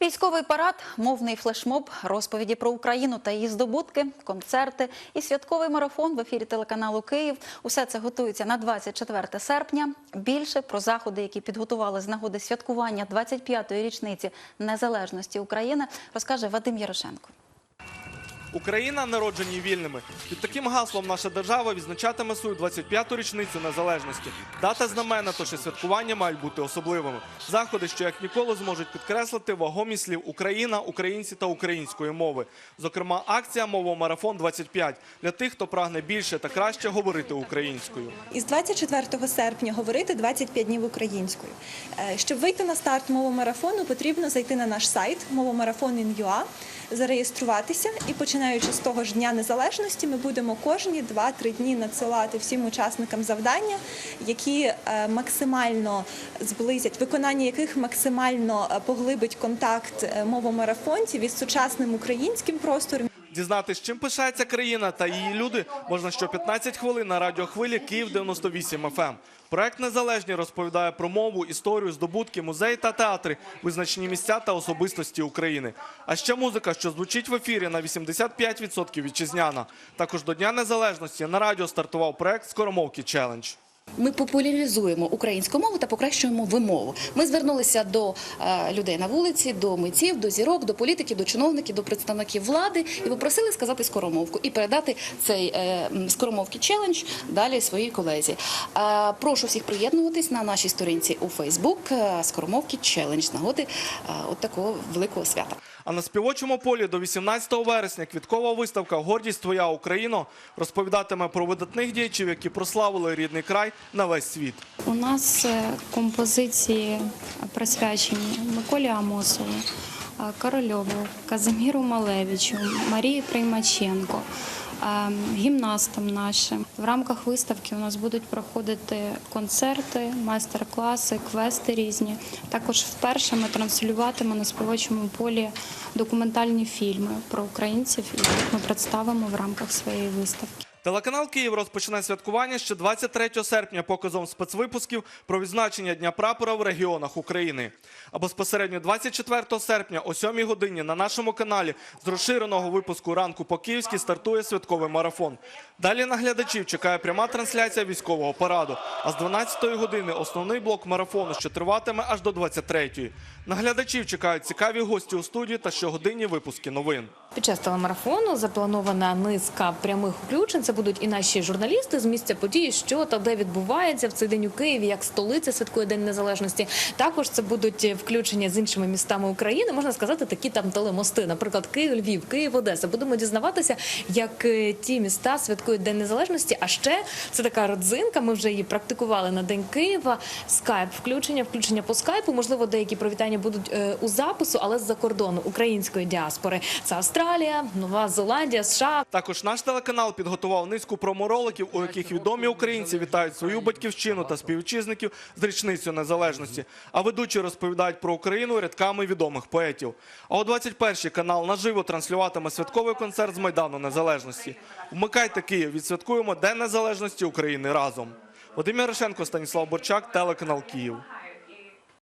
Військовий парад, мовний флешмоб, розповіді про Україну та її здобутки, концерти і святковий марафон в ефірі телеканалу Київ. Усе це готується на 24 серпня. Більше про заходи, які підготували з нагоди святкування 25-ї річниці незалежності України, розкаже Вадим Ярошенко. Україна народжені вільними. Під таким гаслом наша держава відзначатиме свою 25-ту річницю незалежності. Дата знамена, тож і святкування мають бути особливими. Заходи, що як ніколи зможуть підкреслити вагомість слів Україна, українці та української мови. Зокрема, акція мовомарафон 25 для тих, хто прагне більше та краще говорити українською. Із 24 серпня говорити 25 днів українською. Е, Щоб вийти на старт мовомарафону, потрібно зайти на наш сайт mовомарафон.in.ua, зареєструватися і починаючи з того ж дня незалежності, ми будемо кожні 2-3 дні надсилати всім учасникам завдання, які е, максимально зблизять, виконання яких максимально е, поглибить контакт е, мовомарафонців із сучасним українським простором. Дізнатись, чим пишається країна та її люди, можна що 15 хвилин на радіохвилі Київ 98 FM. Проект Незалежні розповідає про мову, історію, здобутки, музеї та театри, визначені місця та особистості України. А ще музика, що звучить в ефірі на 85% вітчизняна. Також до Дня Незалежності на радіо стартував проект Скоромовки Челендж. Ми популяризуємо українську мову та покращуємо вимову. Ми звернулися до е, людей на вулиці, до митців, до зірок, до політиків, до чиновників, до представників влади і попросили сказати скоромовку і передати цей е, скоромовки челендж далі своїй колезі. Е, прошу всіх приєднуватись на нашій сторінці у Фейсбук скоромовки челендж нагоди от такого великого свята. А на співочому полі до 18 вересня квіткова виставка Гордість твоя Україно розповідатиме про видатних діячів, які прославили рідний край на весь світ. У нас е, композиції присвячені Миколі Амосову, е, Корольову, Казиміру Малевичу, Марії Приймаченко, е, гімнастам нашим. В рамках виставки у нас будуть проходити концерти, майстер-класи, квести різні. Також вперше ми транслюватимемо на співочому полі документальні фільми про українців, яких ми представимо в рамках своєї виставки. Телеканал Київ розпочне святкування ще 23 серпня показом спецвипусків про відзначення Дня прапора в регіонах України. А безпосередньо 24 серпня о 7 годині на нашому каналі з розширеного випуску ранку по київськи стартує святковий марафон. Далі на глядачів чекає пряма трансляція військового параду. А з 12 години основний блок марафону, що триватиме аж до 23-ї. На глядачів чекають цікаві гості у студії та щогодинні випуски новин. Під час телемарафону запланована низка прямих включень. Це будуть і наші журналісти з місця події, що та де відбувається в цей день у Києві, як столиця святкує День Незалежності. Також це будуть включення з іншими містами України. Можна сказати, такі там телемости, наприклад, Київ, Львів, Київ, Одеса. Будемо дізнаватися, як е, ті міста святкують День Незалежності. А ще це така родзинка. Ми вже її практикували на День Києва. Скайп включення, включення по скайпу. Можливо, деякі привітання будуть е, у запису, але з-за кордону української діаспори. Це Австралія, Нова Зеландія, США. Також наш телеканал підготував низку промороликів, у яких відомі українці вітають свою батьківщину та співвітчизників з річницею незалежності. А ведучі розповідають про Україну рядками відомих поетів. А о 21-й канал наживо транслюватиме святковий концерт з майдану незалежності. Вмикайте Київ, відсвяткуємо День незалежності України разом. Вадим Ярошенко, Станіслав Борчак, телеканал Київ.